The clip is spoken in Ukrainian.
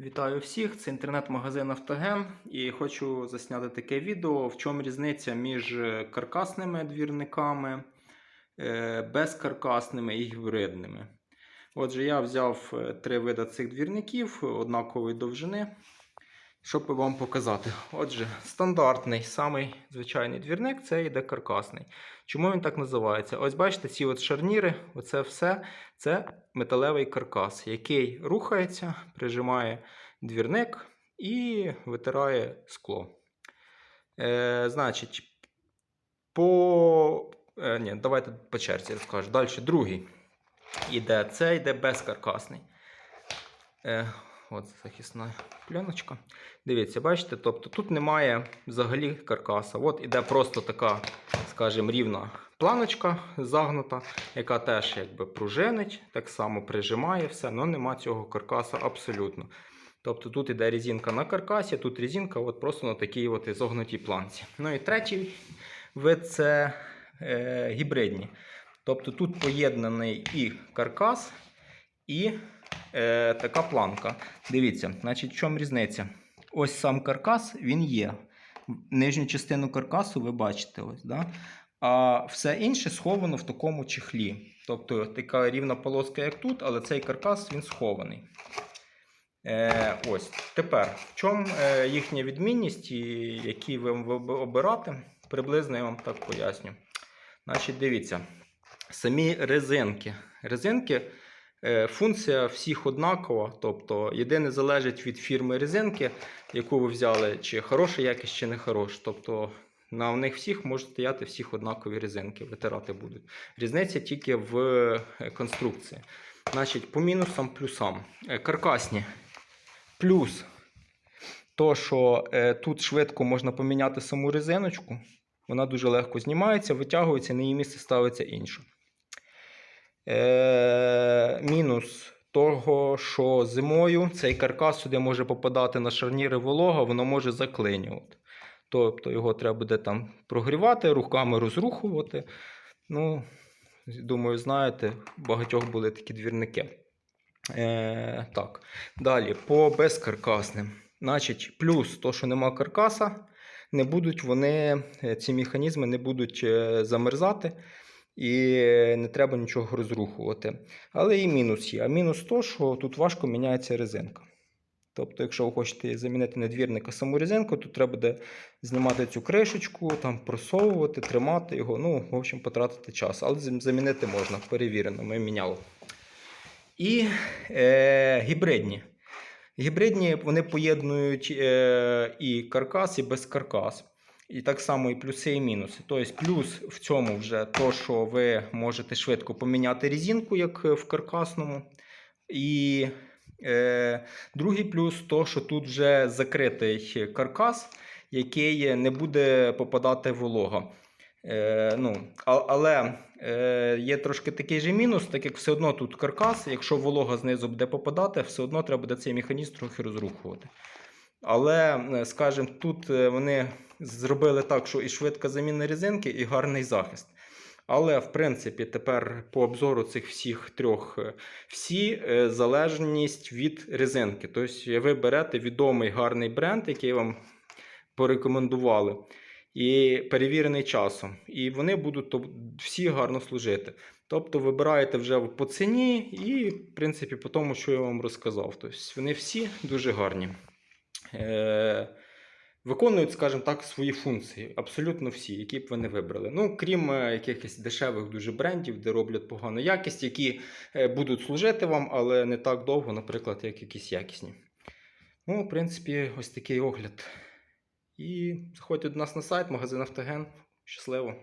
Вітаю всіх! Це інтернет-магазин Автоген і хочу засняти таке відео, в чому різниця між каркасними двірниками, е, безкаркасними і гібридними. Отже, я взяв е, три види цих двірників однакової довжини, щоб вам показати. Отже, стандартний, самий звичайний двірник це йде каркасний. Чому він так називається? Ось бачите, ці от шарніри, оце все це металевий каркас, який рухається, прижимає двірник і витирає скло. Е, Значить, по. Е, ні, давайте по черзі розкажу. Далі другий іде. Це йде безкаркасний. Е, От захисна пленочка. Дивіться, бачите, тобто тут немає взагалі каркаса. От іде просто така, скажімо, рівна планочка загнута, яка теж якби пружинить, так само прижимає все, але нема цього каркаса абсолютно. Тобто тут іде резинка на каркасі, тут резинка от просто на такій от зогнутій планці. Ну і третій вид це е, гібридні. Тобто тут поєднаний і каркас, і е, така планка. Дивіться, значить, в чому різниця? Ось сам каркас він є. Нижню частину каркасу ви бачите. ось, да? А все інше сховано в такому чехлі. Тобто така рівна полоска, як тут, але цей каркас він схований. Е, ось. Тепер, в чому е, їхня відмінність, і які ви обирати, приблизно я вам так поясню. Значить, дивіться, самі резинки. Резинки, функція всіх однакова. Тобто, єдине залежить від фірми резинки, яку ви взяли, чи хороша якість, чи не хороша. Тобто, на них всіх можуть стояти всіх однакові резинки, витирати будуть. Різниця тільки в е, конструкції. Значить, по мінусам, плюсам. Е, Каркасні. Плюс то, що е, тут швидко можна поміняти саму резиночку. Вона дуже легко знімається, витягується, на її місце ставиться інше. Мінус того, що зимою цей каркас сюди може попадати на шарніри волога, воно може заклинювати. Тобто його треба буде там прогрівати, руками розрухувати. Ну, думаю, знаєте, багатьох були такі двірники. Е, так. Далі, по безкаркасним. Значить, плюс то, що нема каркаса, не будуть вони, е, ці механізми не будуть е, замерзати і не треба нічого розрухувати. Але і мінус є. А мінус то, що тут важко міняється резинка. Тобто, якщо ви хочете замінити не двірник, а саму резинку, то треба буде знімати цю кришечку, там просовувати, тримати його. Ну, в общем, потратити час. Але замінити можна, перевірено, ми міняли. І е, гібридні. Гібридні вони поєднують е, і каркас, і безкаркас. І так само і плюси, і мінуси. Тобто, плюс в цьому вже то, що ви можете швидко поміняти резинку, як в каркасному. І е, другий плюс то, що тут вже закритий каркас, який не буде попадати волога. Е, ну, а- але е, є трошки такий же мінус, так як все одно тут каркас, якщо волога знизу буде попадати, все одно треба буде цей механізм трохи розрухувати. Але, е, скажімо, тут е, вони зробили так, що і швидка заміна резинки, і гарний захист. Але, в принципі, тепер по обзору цих всіх трьох, е, всі е, залежність від резинки. Тобто ви берете відомий гарний бренд, який вам порекомендували, і перевірений часом. І вони будуть всі гарно служити. Тобто вибираєте вже по ціні і, в принципі, по тому, що я вам розказав. Тобто вони всі дуже гарні. Виконують, скажімо так, свої функції, абсолютно всі, які б ви не вибрали. Ну, крім е, якихось дешевих дуже брендів, де роблять погану якість, які е, будуть служити вам, але не так довго, наприклад, як якісь якісні. Ну, в принципі, ось такий огляд. І заходьте до нас на сайт, магазин Автоген. Щасливо!